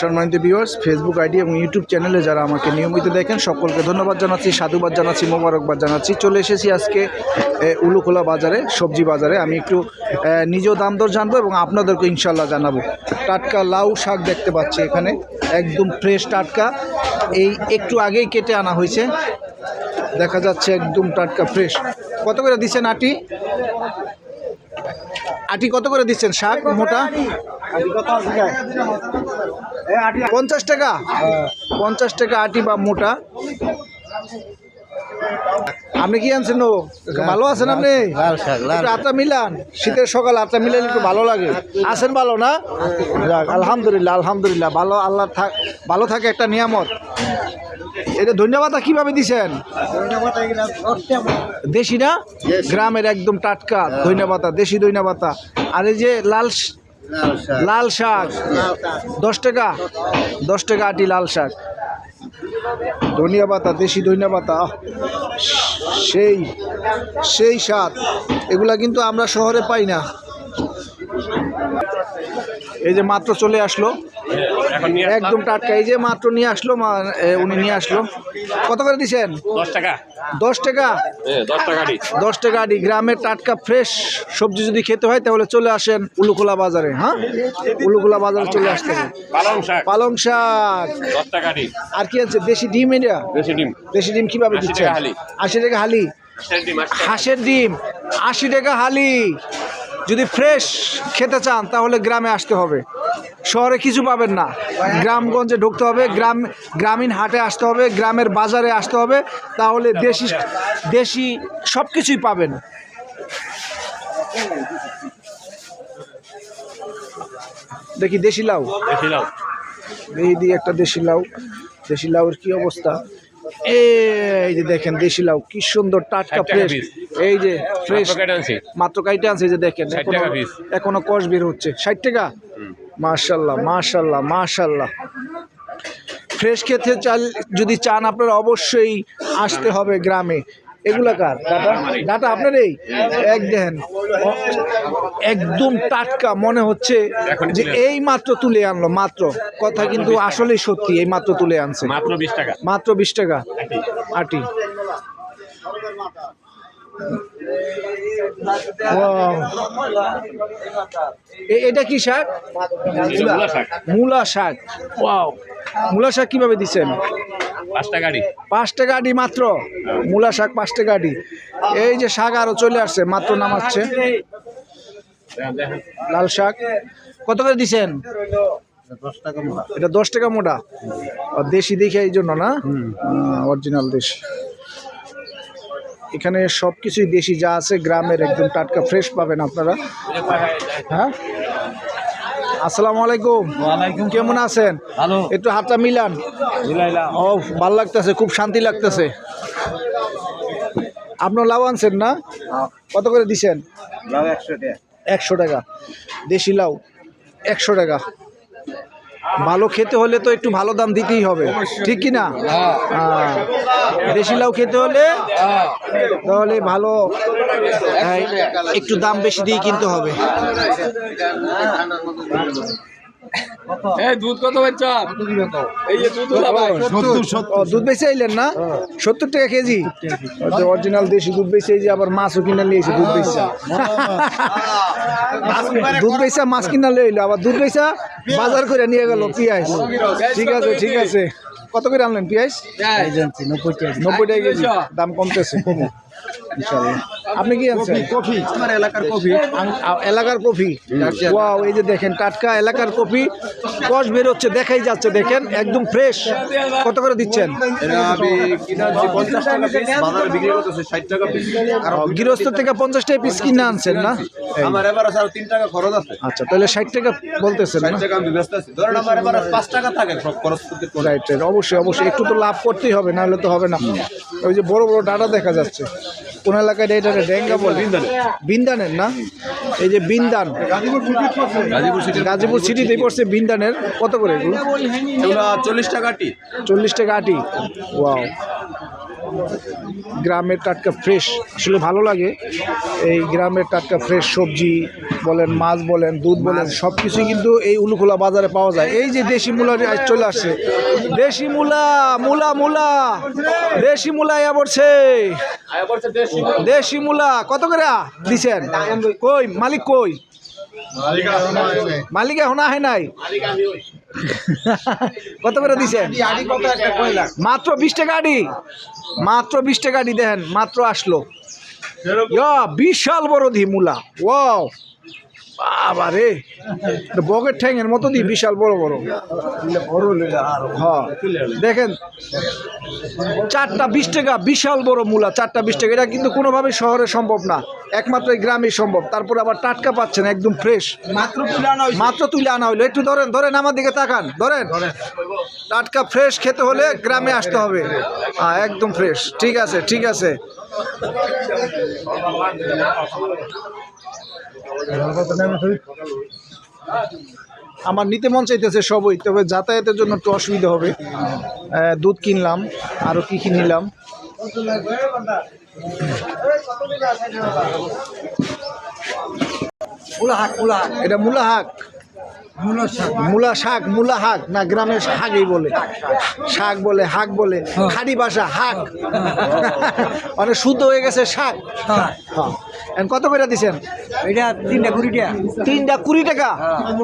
সম্মানিত viewers Facebook ID এবং YouTube চ্যানেলে যারা আমাকে নিয়মিত দেখেন, সকলকে ধন্যবাদ জানাচ্ছি, সাধুবাদ জানাচ্ছি, মোবারকবাদ জানাচ্ছি। চলে এসেছি আজকে উলুখোলা বাজারে, সবজি বাজারে। আমি একটু নিজেও দাম দর জানব এবং আপনাদেরকে ইনশাল্লাহ জানাব। টাটকা লাউ শাক দেখতে পাচ্ছি এখানে, একদম ফ্রেশ টাটকা। এই একটু আগেই কেটে আনা হয়েছে। দেখা যাচ্ছে একদম টাটকা ফ্রেশ কত করে দিচ্ছেন আটি? আটি কত করে দিচ্ছেন শাক মোটা? পঞ্চাশ টাকা? পঞ্চাশ টাকা আটি বা মোটা। আপনি কি আনছেন ও ভালো আছেন আপনি? আটা মিলান। শীতের সকাল আটা মিলালে একটু ভালো লাগে। আছেন ভালো না? আলহামদুলিল্লাহ আলহামদুলিল্লাহ। ভালো আল্লাহ থাক ভালো থাকে একটা নিয়ামত। এটা ধন্যবাদ কীভাবে দিছেন? দেশি না? গ্রামের একদম টাটকা। ধন্যবাদ দেশি ধন্যবাদ আর। এই যে লাল লাল শাক। দশ টাকা? দশ টাকা আটি লাল শাক। ধনিয়া পাতা দেশি ধনিয়া পাতা। সেই সেই স্বাদ। এগুলা কিন্তু আমরা শহরে পাই না। এই যে মাত্র চলে আসলো। একদম টাটকা এই যে মাত্র নিয়ে আসলো উনি নিয়ে আসলো। কত করে দিচ্ছেন দশ টাকা। দশ টাকা? হ্যাঁ দশ টাকা আটি গ্রামের টাটকা ফ্রেশ সবজি যদি খেতে হয় তাহলে চলে আসেন উলুখোলা বাজারে হ্যাঁ? উলুখোলা বাজারে চলে আসতে হবে। পালং শাক। পালং আর কি আছে? দেশি ডিম এটা? দেশি ডিম। দেশি ডিম কীভাবে দিচ্ছে। আশি টাকা হালি। হাঁসের ডিম আশি টাকা হালি। যদি ফ্রেশ খেতে চান তাহলে গ্রামে আসতে হবে। শহরে কিছু পাবেন না। গ্রামগঞ্জে ঢুকতে হবে গ্রাম গ্রামীণ হাটে আসতে হবে গ্রামের বাজারে আসতে হবে তাহলে দেশি দেশি সব কিছুই পাবেন। দেখি দেশি লাউ। দেশি লাউ। এই দিয়ে একটা দেশি লাউ। দেশি লাউয়ের কি অবস্থা? এই যে দেখেন দেশি লাউ কি সুন্দর টাটকা ফ্রেশ এই যে ফ্রেশ মাত্র কাইটে এই যে দেখেন এখনও কষ বের হচ্ছে। ষাট টাকা? মাশাল্লাহ মাশাল্লাহ মাশাল্লাহ। ফ্রেশ খেতে চাল যদি চান আপনারা অবশ্যই আসতে হবে গ্রামে। এগুলা কার? ডাটা ডাটা আপনার এই? এক দেখেন একদম টাটকা মনে হচ্ছে যে এই মাত্র তুলে আনলো মাত্র। কথা কিন্তু আসলেই সত্যি এই মাত্র তুলে আনছে। মাত্র বিশ টাকা। মাত্র বিশ টাকা। আটি। এটা কি শাক? মূলা শাক। মূলা শাক। ওয়াও। মূলা শাক কীভাবে দিচ্ছেন? পাঁচ গাড়ি? আটি পাঁচ টাকা আটি মাত্র। মূলা শাক পাঁচটা গাড়ি। এই যে শাক আরও চলে আসছে, মাত্র নামাচ্ছে। লাল শাক। কত করে মোটা এটা দশ টাকা মোটা। দেশি দেখে এই জন্য না? অরিজিনাল দেশি। এখানে সব কিছুই দেশি, যা আছে গ্রামের একদম টাটকা ফ্রেশ পাবেন আপনারা। হ্যাঁ? আসসালামু আলাইকুম। কেমন আছেন? একটু হাতটা মিলান। ও ভালো লাগতেছে খুব শান্তি লাগতেছে। আপনার লাউ আনছেন না? কত করে দিছেন? টাকা। একশো টাকা। দেশি লাউ একশো টাকা। ভালো খেতে হলে তো একটু ভালো দাম দিতেই হবে ঠিক কি না হ্যাঁ। দেশি লাউ খেতে হলে তাহলে ভালো হ্যাঁ, একটু দাম বেশি দিয়ে কিনতে হবে এই দুধ কত বাচ্চা এই যে দুধ দুধ বেঁচে আইলেন না? সত্তর টাকা কেজি? অরিজিনাল দেশি দুধ বেঁচে এই যে আবার মাছও কিনে নিয়েছে দুধ বেচা দুধ বেচা মাছ কিনা লইলো আবার দুধ বেচা বাজার করে নিয়ে গেল পিঁয়াজ। ঠিক আছে ঠিক আছে। কত করে আনলেন পিঁয়াজ? নব্বই টাকা নব্বই টাকা কেজি। দাম কমতেছে। কমো আপনি কি আনছেন? কফি আমার এলাকার কফি। এলাকার কফি? ওয়াও এই যে দেখেন টাটকা এলাকার কফি। কষ বেরোচ্ছে দেখাই যাচ্ছে দেখেন একদম ফ্রেশ। কত করে দিচ্ছেন? আর গৃহস্থ থেকে পঞ্চাশ টাকা পিস কিনে আনছেন না? আমার এবার আছে তিন টাকা খরচ আছে। আচ্ছা তাহলে ষাট টাকা বলতেছেন না? টাকা আমি ব্যস্ত আছি। ধরেন আমার এবার পাঁচ টাকা থাকে খরচ করতে করে। রাইট রাইট অবশ্যই অবশ্যই। একটু তো লাভ করতেই হবে নাহলে তো হবে না। ওই যে বড় বড় ডাটা দেখা যাচ্ছে। কোন এলাকায় এটা ডেঙ্গা বলে। বিন্দানের। না? এই যে বিন্দান। গাজীপুর সিটি গাজীপুর সিটিতে পড়ছে বিন্দানের। কত করে এগুলো? চল্লিশ টাকা আটি। চল্লিশ টাকা আটি। ওয়াও। গ্রামের টাটকা ফ্রেশ আসলে ভালো লাগে। এই গ্রামের টাটকা ফ্রেশ সবজি বলেন মাছ বলেন দুধ বলেন সব কিছুই কিন্তু এই উলুখোলা বাজারে পাওয়া যায়। এই যে দেশি মূলা চলে আসছে। দেশি মূলা মূলা মূলা। দেশি মূলা ইয়া পড়ছে। দেশি মূলা। কত করে দিছেন? কই? মালিক কই? মালিক এখন আহে নাই। কত করে দিছে মাত্র বিশ টাকা আডি মাত্র বিশ টাকা আডি দেখেন মাত্র আসলো। বিশাল বড় ধি মূলা। ওয়াও। বাবা রে বগের ঠ্যাঙের মতো দি বিশাল বড় বড়। হ্যাঁ দেখেন চারটা বিশ টাকা বিশাল বড় মূলা চারটা বিশ টাকা। এটা কিন্তু কোনোভাবেই শহরে সম্ভব না। একমাত্র গ্রামে সম্ভব। তারপর আবার টাটকা পাচ্ছেন একদম ফ্রেশ মাত্র তুলে আনা মাত্র তুলে আনা হইল একটু ধরেন ধরেন আমার দিকে তাকান। ধরেন টাটকা ফ্রেশ খেতে হলে গ্রামে আসতে হবে। হ্যাঁ একদম ফ্রেশ ঠিক আছে ঠিক আছে। আমার নিতে মন চাইতেছে সবই, তবে যাতায়াতের জন্য একটু অসুবিধা হবে। দুধ কিনলাম আরও কী কী নিলাম। এটা মূলা শাক মূলা শাক। মূলা শাক না গ্রামের শাকই বলে। শাক বলে হাক বলে। খাড়ি ভাষা হাক। মানে শুদ্ধ হয়ে গেছে শাক। হ্যাঁ। এখন কত করে দিছেন? এটা তিনটা কুড়ি টাকা। তিনটা কুড়ি টাকা?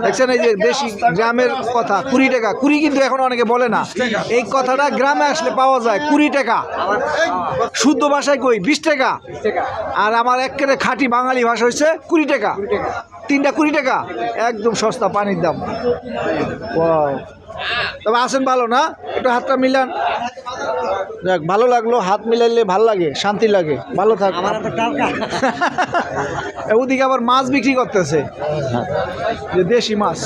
দেখছেন এই যে দেশি গ্রামের কথা কুড়ি টাকা। কুড়ি কিন্তু এখন অনেকে বলে না। এই কথাটা গ্রামে আসলে পাওয়া যায়। কুড়ি টাকা। শুদ্ধ ভাষায় কই? বিশ টাকা। আর আমার একেবারে খাঁটি বাঙালি ভাষা হচ্ছে কুড়ি টাকা। তিনটা কুড়ি টাকা? একদম সস্তা পানির দাম. তবে আসেন ভালো না? একটু হাতটা মিলান। দেখ ভালো লাগল হাত মিলাইলে ভালো লাগে শান্তি লাগে। ভালো থাক। আমার ওদিকে আবার মাছ বিক্রি করতেছে। যে দেশি মাছ।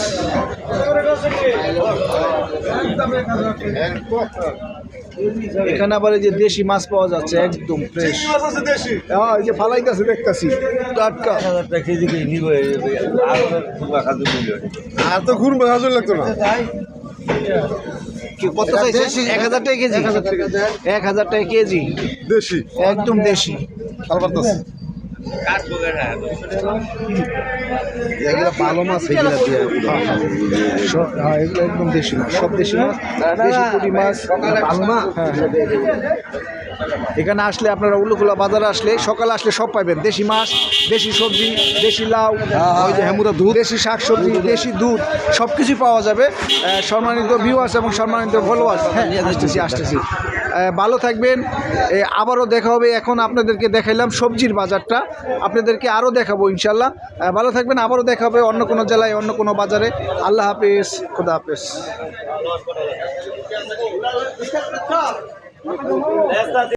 এখানে আবার এই যে দেশি মাছ পাওয়া যাচ্ছে একদম ফ্রেশ হ্যাঁ এই যে ফালাইতেছে দেখতেছি। টাটকা। আর তো ঘুরবে হাজার লাগতো না। কি কত চাইছে এক হাজার টাকা কেজি। এক হাজার টাকা কেজি। দেশি। একদম দেশি। ভালো মাছ এগুলো সব হ্যাঁ এগুলো একদম দেশি মাছ। সব দেশি মাছ। দেশি পুঁটি মাছ। ভালো না হ্যাঁ এখানে আসলে আপনারা উল্লুকুলা বাজারে আসলে সকালে আসলে সব পাবেন দেশি মাছ, দেশি সবজি, দেশি লাউ, ওই যে হেমুরা দুধ, দেশি শাক সবজি দেশি দুধ সব কিছুই পাওয়া যাবে। সম্মানিত ভিউয়ার্স এবং সম্মানিত ফলোয়ার্স হ্যাঁ আসতেছি আসতেছি। ভালো থাকবেন। আবারও দেখা হবে। এখন আপনাদেরকে দেখাইলাম সবজির বাজারটা। আপনাদেরকে আরও দেখাবো ইনশাল্লাহ। ভালো থাকবেন। আবারও দেখা হবে অন্য কোনো জেলায়, অন্য কোনো বাজারে। আল্লাহ হাফেজ। খুদা হাফেজ।